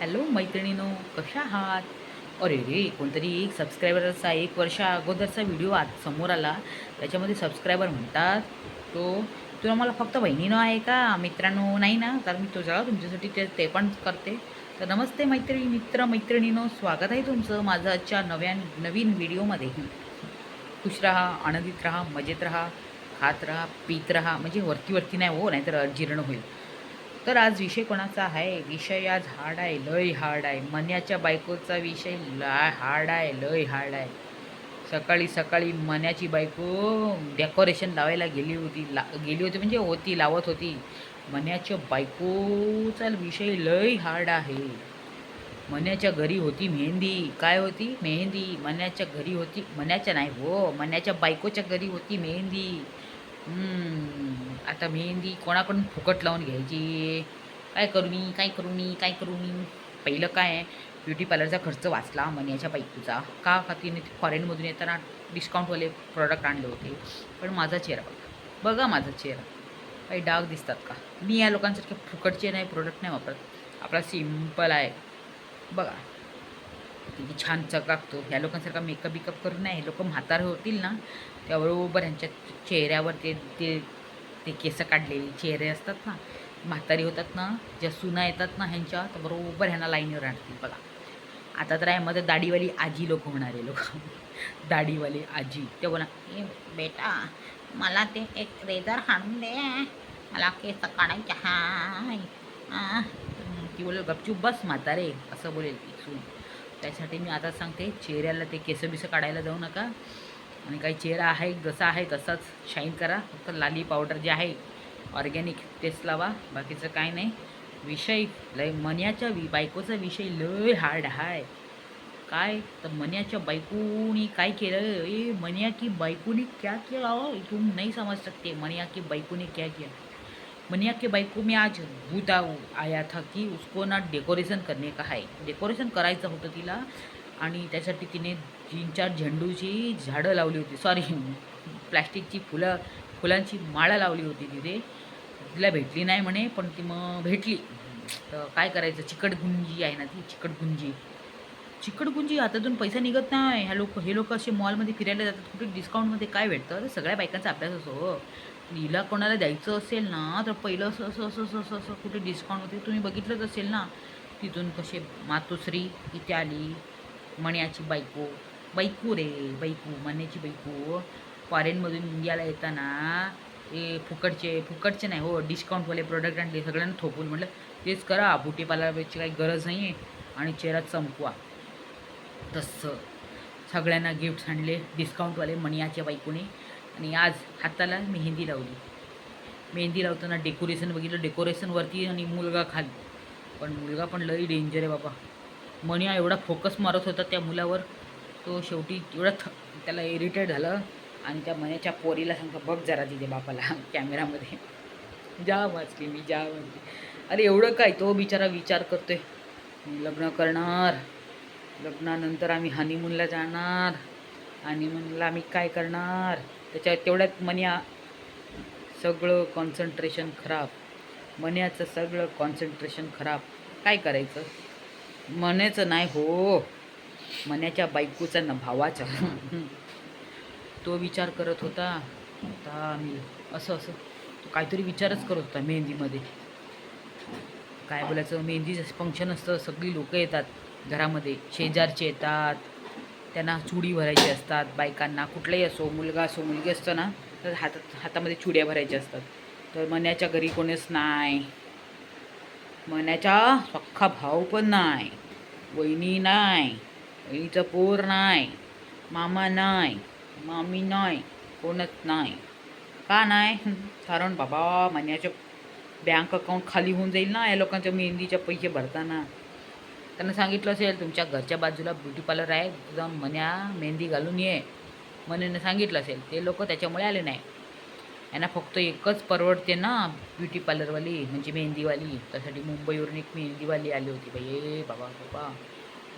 Hello मैत्रिणीनो कशा आहात? अरे रे कोणतरी एक सबस्क्रायबरचा एक वर्षा अगोदरचा व्हिडिओ आज समोर आला. त्याच्यामध्ये सबस्क्रायबर म्हणतात तो तुला मला फक्त बहिणीनं आहे का? मित्रांनो नाही ना? तर मी तुझा तुमच्यासाठी ते ते पण करते. तर नमस्ते मैत्रिणी मित्र मैत्रिणीनो स्वागत आहे तुमचं माझं आजच्या नव्या नवीन व्हिडिओमध्ये खुश राहा आनंदित राहा मजेत राहा खात राहा पीत राहा म्हणजे वरती वरती नाही हो नाहीतर जीर्ण होईल. तर आज विषय कोणाचा आहे? विषय आज हार्ड आहे लय हार्ड आहे. मन्याच्या बायकोचा विषय लाय हार्ड आहे लय हार्ड आहे. सकाळी सकाळी मन्याची बायको डेकोरेशन लावायला गेली होती. ला गेली होती म्हणजे होती लावत होती. मन्याच्या बायकोचा विषय लय हार्ड आहे. मन्याच्या घरी होती मेहंदी. काय होती? मेहंदी. मन्याच्या घरी होती मन्याच्या नाही हो मन्याच्या बायकोच्या घरी होती मेहंदी. आता मेहंदी कोणाकडून फुकट लावून घ्यायची? काय करू मी? काय करू मी? काय करू मी? पहिलं काय आहे? ब्युटी पार्लरचा खर्च वाचला मनियाच्या बायकोचा का का तिने फॉरेनमधून येताना डिस्काउंटवाले प्रॉडक्ट आणले होते. पण माझा चेहरा बघा. बघा माझा चेहरा. काही डाग दिसतात का? मी या लोकांसारखे फुकटचे नाही प्रोडक्ट नाही वापरत. आपला सिंपल आहे. बघा. किती छान चकाकतो ह्या लोकांसारखा मेकअप बिकअप करून नाही हे लोक म्हातारे होतील ना त्याबरोबर ह्यांच्या चेहऱ्यावर ते ते ते केस काढलेले चेहरे असतात ना म्हातारी होतात ना ज्या सुना येतात ना ह्यांच्या तर बरोबर ह्यांना लाईनवर आणतील बघा. आता तर आहे दाढीवाली आजी लोक होणारे लोक. दाढीवाली आजी. ते बोला ए बेटा मला ते एक रेझर हाणून दे. मला केस काढायचे हाय. ती बोलेल गपचूप बस म्हातारे. असं बोलेल ती सून. त्यासाठी मी आता सांगते चेहऱ्याला ते केस बिस काढायला जाऊ नका. आणि काही चेहरा आहे जसा आहे तसाच शाईन करा. फक्त लाली पावडर जे आहे ऑर्गॅनिक तेच लावा. बाकीचं काय नाही. विषय लय मन्याच्या वि बायकोचा विषय लय हार्ड आहे. काय? तर मन्याच्या बायकोनी काय केलं? ए मन्या की बायकोनी क्या किया? तुम नाही समज सकते मन्या की बायकोनी क्या किया? मनिया के बायको मी आज भूत आया था की उसको ना डेकोरेशन करने का आहे डेकोरेशन करायचं होतं तिला आणि त्यासाठी तिने तीन चार झेंडूची झाडं लावली होती. सॉरी प्लॅस्टिकची फुलं फुलांची माळा लावली होती तिथे. तिला भेटली नाही म्हणे पण ती मग भेटली. तर काय करायचं? चिकटगुंजी आहे ना ती चिकटगुंजी. चिकटगुंजी हातातून पैसा निघत नाही. ह्या लोक हे लोक असे मॉलमध्ये फिरायला जातात. कुठे डिस्काउंटमध्ये काय भेटतं? सगळ्या बायकांचा अभ्यास असो हो. हिला कोणाला द्यायचं असेल ना तर पहिलं असं असं असं असं असं असं कुठे डिस्काउंट होते तुम्ही बघितलंच असेल ना. तिथून कसे मातोश्री इथे आली मण्याची बायको. बायको रे बायको मण्याची बायको. फॉरेनमधून इंडियाला येताना हे फुकटचे फुकटचे नाही हो डिस्काउंटवाले प्रोडक्ट आणले सगळ्यांना थोपून म्हटलं तेच करा ब्युटी पार्लरची काही गरज नाही आहे आणि चेहरा चमकवा. तसं सगळ्यांना गिफ्ट्स आणले डिस्काउंटवाले मणियाच्या बायकोने. आणि आज हाताला मेहंदी लावली. मेहंदी लावताना डेकोरेशन बघितलं डेकोरेशनवरती आणि मुलगा खाली. पण मुलगा पण लई डेंजर आहे बाबा. मनिया एवढा फोकस मारत होता त्या मुलावर तो शेवटी एवढा थ त्याला इरिटेट झालं आणि त्या मण्याच्या पोरीला सांगतो बघ जरा तिथे बापाला कॅमेरामध्ये जा वाचली मी जा वाचली अरे एवढं काय? तो बिचारा विचार करतोय. मी लग्न करणार. लग्नानंतर आम्ही हनीमूनला जाणार. हनीमूनला आम्ही काय करणार? त्याच्या तेवढ्यात मन्या सगळं कॉन्सन्ट्रेशन खराब. मन्याचं सगळं कॉन्सन्ट्रेशन खराब. काय करायचं? मन्याचं नाही हो. मण्याच्या बायकोचा ना भावाचा. तो विचार करत होता आता मी असं असं. तो काहीतरी विचारच करत होता मेहंदीमध्ये. काय बोलायचं? मेहंदीचं फंक्शन असतं सगळी लोकं येतात घरामध्ये. शेजारचे येतात त्यांना चुडी भरायची असतात बायकांना कुठलाही असो मुलगा असो मुलगी असतो ना तर हातात हातामध्ये चुड्या भरायच्या असतात. तर मन्याच्या घरी कोणीच नाही. मन्याचा सख्खा भाऊ पण नाही. वहिनी नाही. वहिनीचं पोर नाही. मामा नाही. मामी नाही. कोणच नाही. का नाही? कारण बाबा मन्याचं बँक अकाउंट खाली होऊन जाईल ना या लोकांच्या मेहंदीचे पैसे भरताना. त्यांना सांगितलं असेल तुमच्या घरच्या बाजूला ब्युटी पार्लर आहे जाऊन मन्या मेहंदी घालून ये. मनेनं सांगितलं असेल. ते लोक त्याच्यामुळे आले नाही. यांना फक्त एकच परवडते ना ब्युटी पार्लरवाली म्हणजे मेहंदीवाली. त्यासाठी मुंबईवरून एक मेहंदीवाली आली होती बाई. ए बाबा बाबा.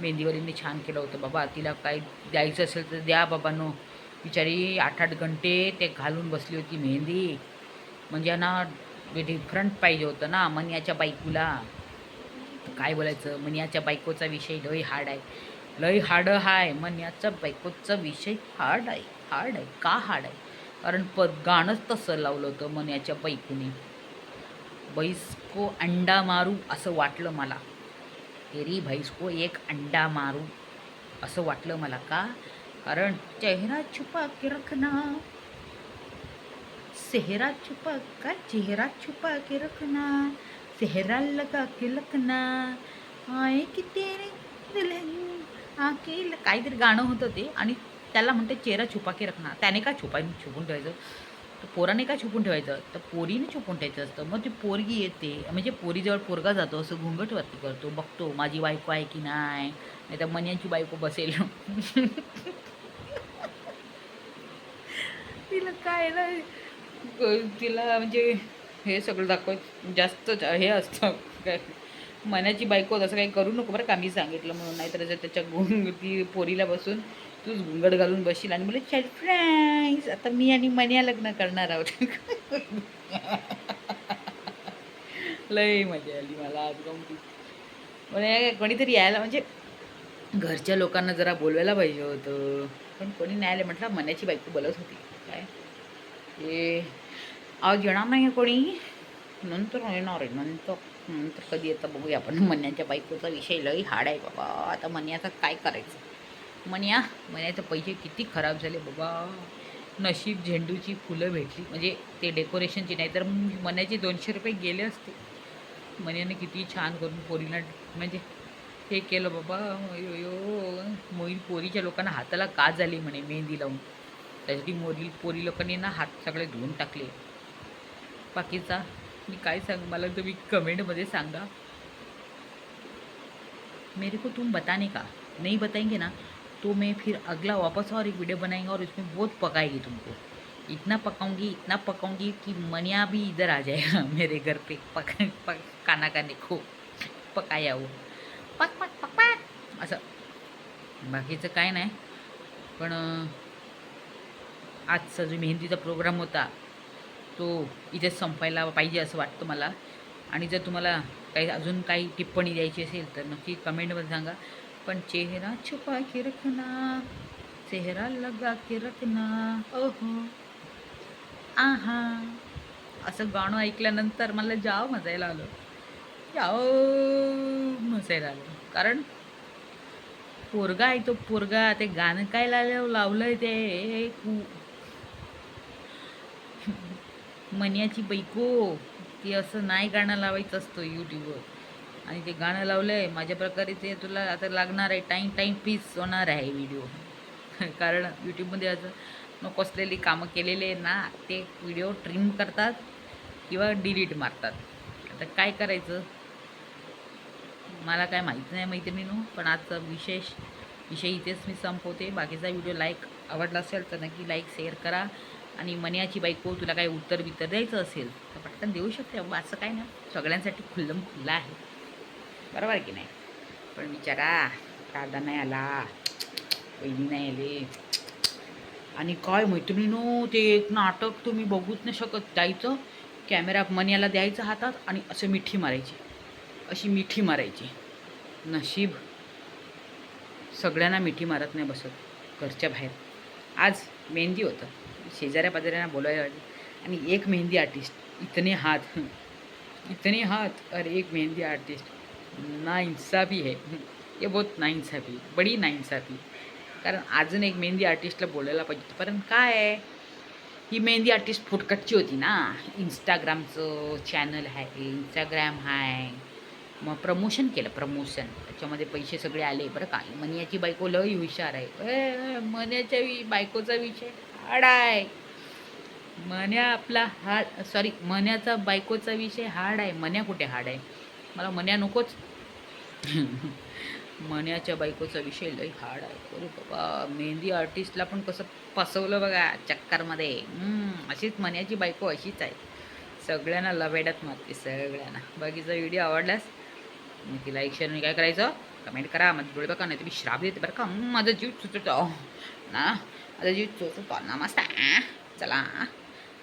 मेहंदीवालींनी छान केलं होतं बाबा. तिला काही द्यायचं असेल तर द्या बाबांनो. बिचारी आठ आठ घंटे ते घालून बसली होती मेहंदी. म्हणजे ना डिफरंट पाहिजे होतं ना मन्याच्या बायकोला. काय बोलायचं? मनियाच्या बायकोचा विषय लय हार्ड आहे. लय हार्ड हाय. मनियाच्या बायकोचा विषय हार्ड आहे. हार्ड आहे. का हार्ड आहे? कारण प गाणंच तसं लावलं होतं मनियाच्या बायकोने. बैसको अंडा मारू असं वाटलं मला. तेरी भैसको एक अंडा मारू असं वाटलं मला का? कारण चेहरा छुपा के रखना. सेहरा छुपा का? चेहरा छुपा के रखना. सेहरा लगा के लखना आए की तेरे आके ल- काहीतरी गाणं होतं ते. आणि त्याला म्हणते चेहरा छुपा के रखना. त्याने का छुपा छुपून ठेवायचं? तर पोराने का छुपून ठेवायचं? तर पोरीने छुपून ठेवायचं असतं. मग ती पोरगी येते. म्हणजे पोरीजवळ पोरगा जातो असं घुंगटवरती करतो. बघतो माझी बायको आहे की नाही? नाही तर मन्याची बायको बसेल. तिला काय ना तिला म्हणजे हे सगळं दाखवत जास्त हे असतं. काय मनाची बायको तसं काही करू नको बरं का मी सांगितलं म्हणून. नाहीतर जर त्याच्या गुंग ती पोरीला बसून तूच घुंगड घालून बसशील आणि बोले सरप्राईज आता मी आणि मन्या लग्न करणार आहोत. लय मजा आली मला आज गमती म्हणजे कोणीतरी यायला म्हणजे घरच्या लोकांना जरा बोलवायला पाहिजे होतं. पण कोणी नाही आले म्हटलं मनाची बायको बोलत होती. काय? हे आज येणार नाही कोणी? नंतर येणार आहे नंतर नंतर कधी येतं बघूया. आपण मन्याच्या बायकोचा विषय लई हाड आहे बाबा. आता मन्याचं काय करायचं? मन्या मन्याचे पैसे किती खराब झाले बाबा. नशीब झेंडूची फुलं भेटली. म्हणजे ते डेकोरेशनची नाही तर मन्याचे दोनशे रुपये गेले असते. मन्याने किती छान करून पोरीला म्हणजे हे केलं बाबा. अयो यो मोईल पोरीच्या लोकांना हाताला का झाली म्हणे मेहंदी लावून. त्यासाठी मोरील पोरी लोकांनी ना हात सगळे धुवून टाकले. बाकीचा. मी काय सांग मला तुम्ही कमेंटमध्ये सांगा. मेरे को तुम बताने का. नहीं बताएंगे ना तो मैं फिर अगला वापस और एक वीडियो बनाएंगे और उसमें बहुत पकाएगी तुमको. इतना पकाऊंगी इतना पकाऊंगी कि मनिया भी इधर आ जाएगा मेरे घर पे पक पक खाना खाने को. पकाया वो. पक पक पक पक. असं. बाकीचं काय नाही. पण आजचा जो मेहंदीचा प्रोग्राम होता तो इथेच संपायला पाहिजे असं वाटतं मला. आणि जर तुम्हाला काही अजून काही टिप्पणी द्यायची असेल तर नक्की कमेंटमध्ये सांगा. पण चेहरा छुपा के रखना चेहरा लगा के रखना. ओहो. आहा. असं गाणं ऐकल्यानंतर मला जाव मजायला आलं. जाव मजायला आलं. कारण पोरगा आहे तो पोरगा ते गाणं काय लावलं लावलंय ते? कु- मन्याची बैको ती असं नाही गाणं लावायचं असतं यूट्यूबवर आणि ते गाणं लावलं आहे माझ्या प्रकारे ते तुला आता लागणार आहे टाईम टाईम पीस होणार आहे व्हिडिओ कारण यूट्यूबमध्ये असं नको असलेली कामं केलेले आहे ना ते व्हिडिओ ट्रिम करतात किंवा डिलीट मारतात. आता काय करायचं? मला काय माहीत नाही मैत्रिणीनो पण आजचा विशेष विषय इथेच मी संपवते. बाकीचा व्हिडिओ लाईक आवडला असेल तर नक्की लाईक शेअर करा. आणि मनियाची बायको तुला काही उत्तर बित्तर द्यायचं असेल तर पटकन देऊ शकते. बाबा असं काय नाही सगळ्यांसाठी खुल्लम खुल्ला आहे. बरोबर की नाही? पण विचारा दादा नाही आला पहिली नाही आले. आणि काय मैत्रिणीनो ते एक नाटक तुम्ही बघूच नाही शकत. जायचं कॅमेरा मन्याला द्यायचं हातात आणि असं मिठी मारायची. अशी मिठी मारायची. नशीब. सगळ्यांना मिठी मारत नाही बसत घरच्या बाहेर. आज मेहंदी होतं. शेजाऱ्या पाजाऱ्यांना बोलायला आणि एक मेहंदी आर्टिस्ट इतने हात इतने हाथ और एक मेहंदी आर्टिस्ट नाइंसाफी है. ये बहुत नाइंसाफी बडी नाइंसाफी कारण अजून एक मेहंदी आर्टिस्टला बोलायला पाहिजे. कारण काय आहे? ही मेहंदी आर्टिस्ट फुटकटची होती ना. इंस्टाग्रामचं चॅनल आहे इंस्टाग्राम आहे. मग प्रमोशन केलं प्रमोशन त्याच्यामध्ये पैसे सगळे आले. बरं का मनियाची बायको लई हुशार आहे. ए, मन्याच्या वि- बायकोचा विषय. हाड आहे मन्या आपला हाड सॉरी मन्याचा बायकोचा विषय हाड आहे मन्या कुठे हाड आहे मला मन्या नकोच. मन्याच्या बायकोचा विषय लई हाड आहे अरे बाबा मेहंदी आर्टिस्टला पण कसं फसवलं बघा चक्करमध्ये. अशीच मन्याची बायको अशीच आहे. सगळ्यांना लवेड्यात मारते सगळ्यांना. बाकीचा व्हिडिओ आवडल्यास तिला एक शेअर काय करायचं? कमेंट करा. मग डोळे बघा नाही तुम्ही श्राप देते बरं का. माझा जीव सुचतो ना? आता जी चोचतो ना मस्त चला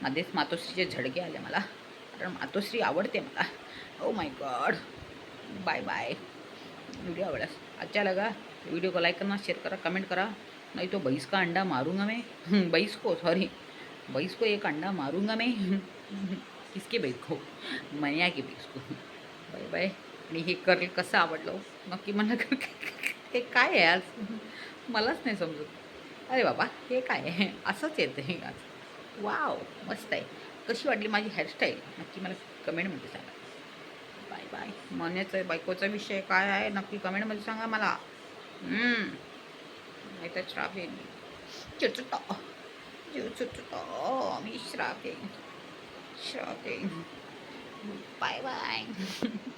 मध्येच मातोश्रीचे झडके आले मला. कारण मातोश्री आवडते मला. ओ my god bye bye video आवडल्यास अच्छा लगा व्हिडिओ को लाइक करना शेअर करा कमेंट करा. नहीं तो भैंस का अंडा मारूंगा मैं? भैंस को सॉरी भैंस को एक अंडा मारूंगा मैं? किसके भैंस को? मनिया की भैंस को. बाय बाय आणि हे कर कसं आवडलं हो? नक्की मला हे काय आहे आज? मलाच नाही समजत. अरे बाबा हे काय? आहे असंच येतं हे आज वाव मस्त आहे. कशी वाटली माझी हेअरस्टाईल नक्की मला कमेंटमध्ये सांगा. बाय बाय मनेचं बायकोचा विषय काय आहे? नक्की कमेंटमध्ये सांगा मला. नाही तर श्राप येईल चिचुटा चिचुटा मी श्राप येईन श्राप येईन बाय बाय